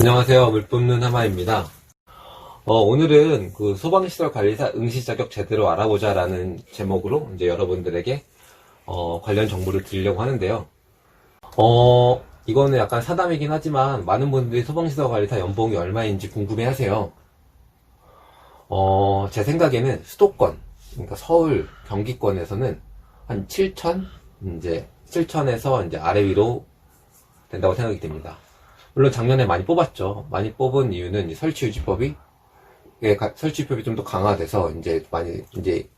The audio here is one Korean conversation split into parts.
안녕하세요. 물 뿜는 하마입니다. 어, 오늘은 그 소방시설 관리사 응시 자격 제대로 알아보자 라는 제목으로 이제 여러분들에게 어, 관련 정보를 드리려고 하는데요. 어, 이거는 약간 사담이긴 하지만 많은 분들이 소방시설 관리사 연봉이 얼마인지 궁금해 하세요. 어, 제 생각에는 수도권, 그러니까 서울, 경기권에서는 한 7천? 이제 7천에서 이제 아래 위로 된다고 생각이 됩니다. 물론 작년에 많이 뽑았죠. 많이 뽑은 이유는 이 설치 유지법이 예, 가- 설치 유지법이 좀 더 강화돼서 이제 많이 이제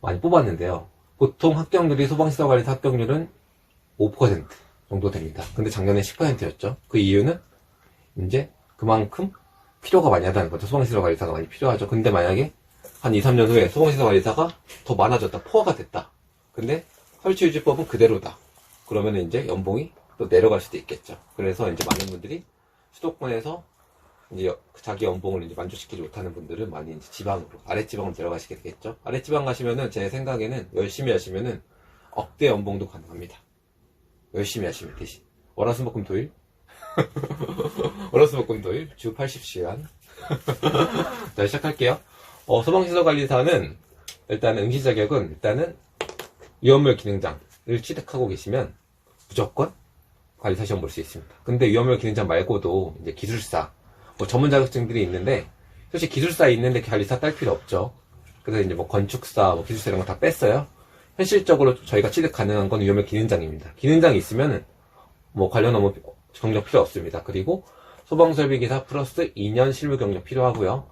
많이 뽑았는데요. 보통 합격률이 소방시설 관리사 합격률은 5% 정도 됩니다. 근데 작년에 10%였죠. 그 이유는 이제 그만큼 필요가 많이 하다는 거죠. 소방시설 관리사가 많이 필요하죠. 근데 만약에 한 2, 3년 후에 소방시설 관리사가 더 많아졌다, 포화가 됐다. 근데 설치유지법은 그대로다. 그러면 이제 연봉이 또 내려갈 수도 있겠죠. 그래서 이제 많은 분들이 수도권에서 이제 여- 자기 연봉을 이제 만족시키지 못하는 분들은 많이 이제 지방으로 아랫지방으로 내려가시게 되겠죠. 아랫지방 가시면은 제 생각에는 열심히 하시면은 억대 연봉도 가능합니다. 열심히 하시면 대신 월화수목금토일 월화수목금토일 주 80시간 자 시작할게요. 어, 소방시설관리사는 일단은 응시 자격은 일단은 위험물 기능장을 취득하고 계시면 무조건 관리사 시험 볼 수 있습니다. 근데 위험물 기능장 말고도 이제 기술사, 뭐 전문 자격증들이 있는데 사실 기술사 있는데 관리사 딸 필요 없죠. 그래서 이제 뭐 건축사, 뭐 기술사 이런 거 다 뺐어요. 현실적으로 저희가 취득 가능한 건 위험물 기능장입니다. 기능장이 있으면은 뭐 관련 업무 경력 필요 없습니다. 그리고 소방설비기사 플러스 2년 실무 경력 필요하고요.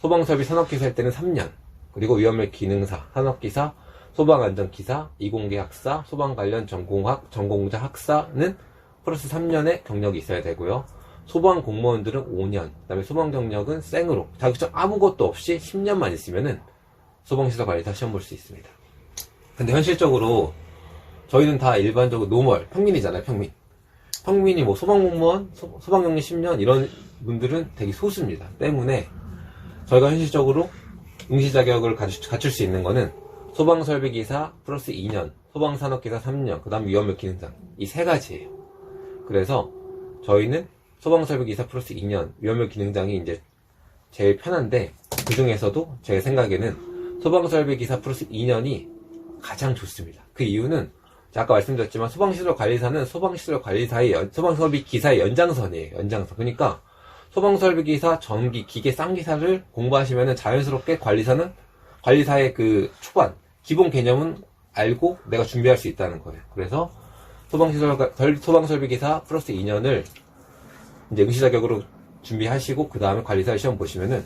소방설비 산업기사 할 때는 3년. 그리고 위험물 기능사, 산업기사, 소방안전기사, 이공계 학사, 소방 관련 전공학, 전공자 학사는 플러스 3년의 경력이 있어야 되고요. 소방 공무원들은 5년, 그다음에 소방 경력은 생으로 자격증 아무것도 없이 10년만 있으면은 소방시설 관리사 시험 볼 수 있습니다. 근데 현실적으로 저희는 다 일반적으로 노멀, 평민이잖아요, 평민. 평민이 뭐 소방 공무원, 소, 방 경력 10년 이런 분들은 되게 소수입니다. 때문에 저희가 현실적으로 응시 자격을 갖출 수 있는 거는 소방설비기사 플러스 2년, 소방산업기사 3년, 그 다음 위험물 기능장 이 세 가지예요. 그래서 저희는 소방설비기사 플러스 2년, 위험물 기능장이 이제 제일 편한데 그 중에서도 제 생각에는 소방설비기사 플러스 2년이 가장 좋습니다. 그 이유는 아까 말씀드렸지만 소방시설 관리사는 소방시설 관리사의 연- 소방설비 기사의 연장선이에요. 연장선. 그러니까 소방설비 기사, 전기, 기계, 쌍기사를 공부하시면은 자연스럽게 관리사는 관리사의 그 초반 기본 개념은 알고 내가 준비할 수 있다는 거예요. 그래서 소방시설 가- 설- 소방설비 기사 플러스 2년을 이제 응시 자격으로 준비하시고 그 다음에 관리사 시험 보시면은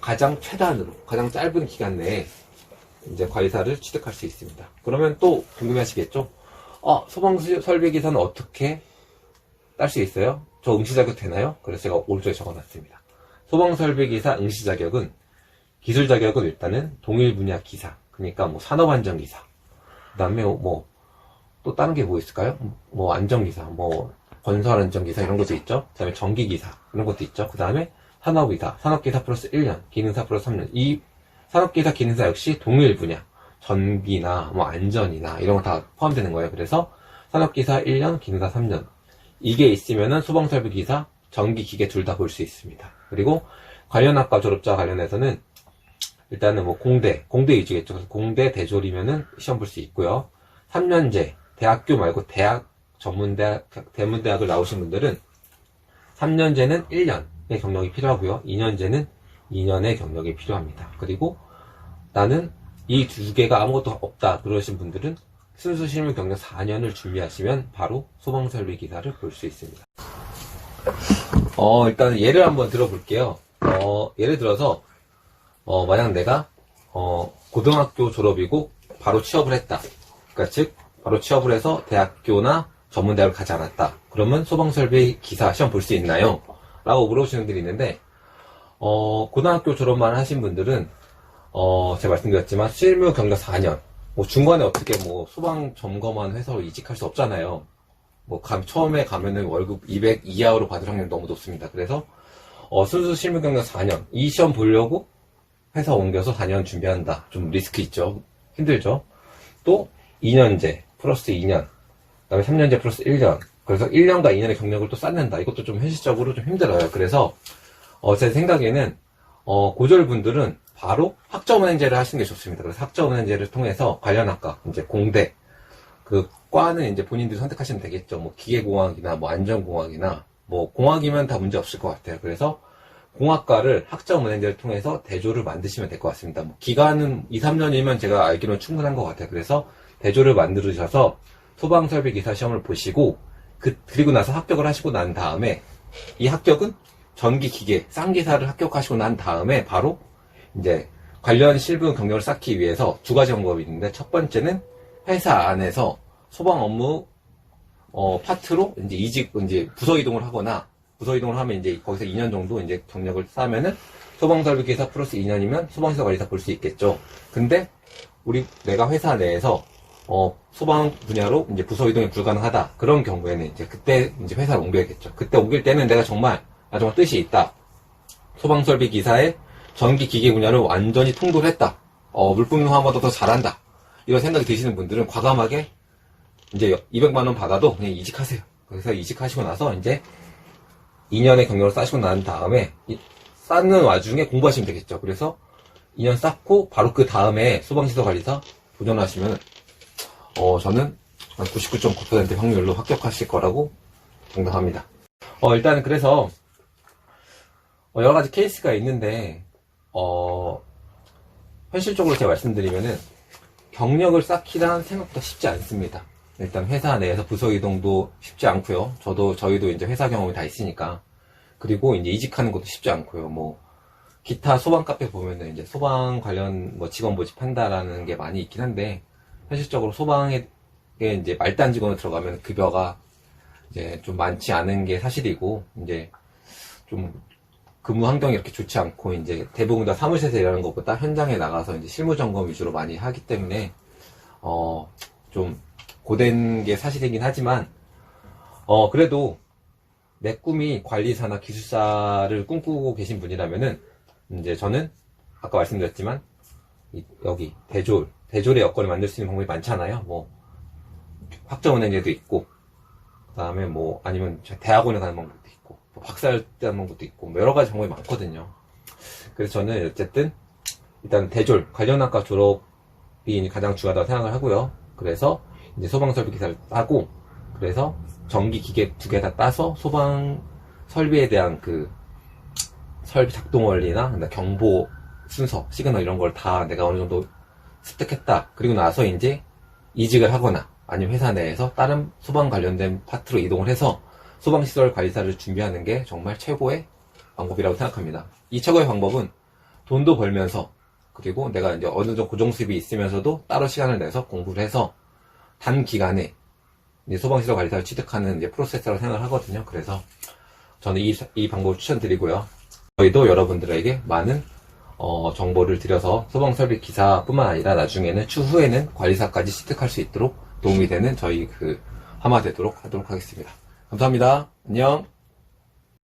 가장 최단으로 가장 짧은 기간 내에 이제 관리사를 취득할 수 있습니다. 그러면 또 궁금해하시겠죠? 아, 소방설비기사는 어떻게 딸 수 있어요? 저 응시 자격 되나요? 그래서 제가 오른쪽에 적어놨습니다. 소방설비기사 응시 자격은 기술 자격은 일단은 동일 분야 기사, 그러니까 뭐 산업안전기사, 그 다음에 뭐 또 다른 게 뭐 있을까요? 뭐 안전기사, 뭐 건설 안전기사 이런 것도 있죠. 그 다음에 전기기사 이런 것도 있죠. 그 다음에 산업기사, 산업기사 플러스 1년, 기능사 플러스 3년. 이 산업기사, 기능사 역시 동일 분야. 전기나 뭐 안전이나 이런 거 다 포함되는 거예요. 그래서 산업기사 1년, 기능사 3년. 이게 있으면은 소방설비기사, 전기기계 둘 다 볼 수 있습니다. 그리고 관련 학과 졸업자 관련해서는 일단은 뭐 공대, 공대 위주겠죠. 그래서 공대 대졸이면은 시험 볼 수 있고요. 3년제, 대학교 말고 대학, 전문대학, 대문대학을 나오신 분들은 3년제는 1년의 경력이 필요하고요. 2년제는 2년의 경력이 필요합니다. 그리고 나는 이 두 개가 아무것도 없다 그러신 분들은 순수 실무 경력 4년을 준비하시면 바로 소방설비 기사를 볼 수 있습니다. 어, 일단 예를 한번 들어볼게요. 어, 예를 들어서 어, 만약 내가 어, 고등학교 졸업이고 바로 취업을 했다. 그러니까 즉 바로 취업을 해서 대학교나 전문대학을 가지 않았다. 그러면 소방설비 기사 시험 볼 수 있나요? 라고 물어보시는 분들이 있는데 어, 고등학교 졸업만 하신 분들은 어, 제가 말씀드렸지만 실무 경력 4년. 뭐 중간에 어떻게 뭐 소방 점검한 회사로 이직할 수 없잖아요. 뭐 감- 처음에 가면은 월급 200 이하로 받을 확률이 너무 높습니다. 그래서 어, 순수 실무 경력 4년. 이 시험 보려고 회사 옮겨서 4년 준비한다. 좀 리스크 있죠. 힘들죠. 또 2년제 플러스 2년. 그다음에 3년제 플러스 1년. 그래서 1년과 2년의 경력을 또 쌓는다. 이것도 좀 현실적으로 좀 힘들어요. 그래서 어, 제 생각에는 어, 고졸분들은 바로 학점은행제를 하시는 게 좋습니다. 그래서 학점은행제를 통해서 관련 학과, 이제 공대, 그 과는 이제 본인들이 선택하시면 되겠죠. 뭐 기계공학이나 뭐 안전공학이나 뭐 공학이면 다 문제 없을 것 같아요. 그래서 공학과를 학점은행제를 통해서 대조를 만드시면 될 것 같습니다. 뭐 기간은 2, 3년이면 제가 알기로는 충분한 것 같아요. 그래서 대조를 만들으셔서 소방설비 기사 시험을 보시고 그, 그리고 나서 합격을 하시고 난 다음에 이 합격은 전기 기계, 쌍기사를 합격하시고 난 다음에 바로 이제 관련 실무 경력을 쌓기 위해서 두 가지 방법이 있는데 첫 번째는 회사 안에서 소방 업무 어, 파트로 이제 이직 이제 부서 이동을 하거나 부서 이동을 하면 이제 거기서 2년 정도 이제 경력을 쌓으면은 소방설비기사 플러스 2년이면 소방시설 관리사 볼 수 있겠죠. 근데 우리 내가 회사 내에서 어, 소방 분야로 이제 부서 이동이 불가능하다. 그런 경우에는 이제 그때 이제 회사를 옮겨야겠죠. 그때 옮길 때는 내가 정말, 나 정말 뜻이 있다. 소방설비 기사의 전기 기계 분야를 완전히 통도를 했다. 어, 물품 화보다 더 잘한다. 이런 생각이 드시는 분들은 과감하게 이제 200만원 받아도 그냥 이직하세요. 그래서 이직하시고 나서 이제 2년의 경력을 쌓으시고 난 다음에 이- 쌓는 와중에 공부하시면 되겠죠. 그래서 2년 쌓고 바로 그 다음에 소방시설 관리사 도전하시면 어, 저는 한99.9% 확률로 합격하실 거라고 장담합니다. 어, 일단은 그래서, 어, 여러 가지 케이스가 있는데, 어, 현실적으로 제가 말씀드리면은, 경력을 쌓기란 생각보다 쉽지 않습니다. 일단 회사 내에서 부서 이동도 쉽지 않고요. 저도, 저희도 이제 회사 경험이 다 있으니까. 그리고 이제 이직하는 것도 쉽지 않고요. 뭐, 기타 소방 카페 보면은 이제 소방 관련 뭐 직원 모집한다라는 게 많이 있긴 한데, 현실적으로 소방에 이제 말단 직원으로 들어가면 급여가 이제 좀 많지 않은 게 사실이고 이제 좀 근무 환경이 이렇게 좋지 않고 이제 대부분 다 사무실에서 일하는 것보다 현장에 나가서 이제 실무 점검 위주로 많이 하기 때문에 어 좀 고된 게 사실이긴 하지만 어 그래도 내 꿈이 관리사나 기술사를 꿈꾸고 계신 분이라면은 이제 저는 아까 말씀드렸지만 이- 여기 대졸 대졸의 여건을 만들 수 있는 방법이 많잖아요. 뭐 학점은행제도 있고 그다음에 뭐 아니면 저 대학원에 가는 방법도 있고 뭐 박사할 때 하는 방법도 있고 뭐 여러 가지 방법이 많거든요. 그래서 저는 어쨌든 일단 대졸 관련 학과 졸업이 가장 중요하다고 생각을 하고요. 그래서 이제 소방 설비 기사를 따고 그래서 전기 기계 두 개 다 따서 소방 설비에 대한 그 설비 작동 원리나 경보 순서, 시그널 이런 걸 다 내가 어느 정도 습득했다. 그리고 나서 이제 이직을 하거나 아니면 회사 내에서 다른 소방 관련된 파트로 이동을 해서 소방시설 관리사를 준비하는 게 정말 최고의 방법이라고 생각합니다. 이 최고의 방법은 돈도 벌면서 그리고 내가 이제 어느 정도 고정 수입이 있으면서도 따로 시간을 내서 공부를 해서 단 기간에 이제 소방시설 관리사를 취득하는 이제 프로세스라고 생각을 하거든요. 그래서 저는 이, 이 방법을 추천드리고요. 저희도 여러분들에게 많은 어, 정보를 드려서 소방설비 기사뿐만 아니라 나중에는 추후에는 관리사까지 취득할 수 있도록 도움이 되는 저희 그 하마 되도록 하도록 하겠습니다. 감사합니다. 안녕.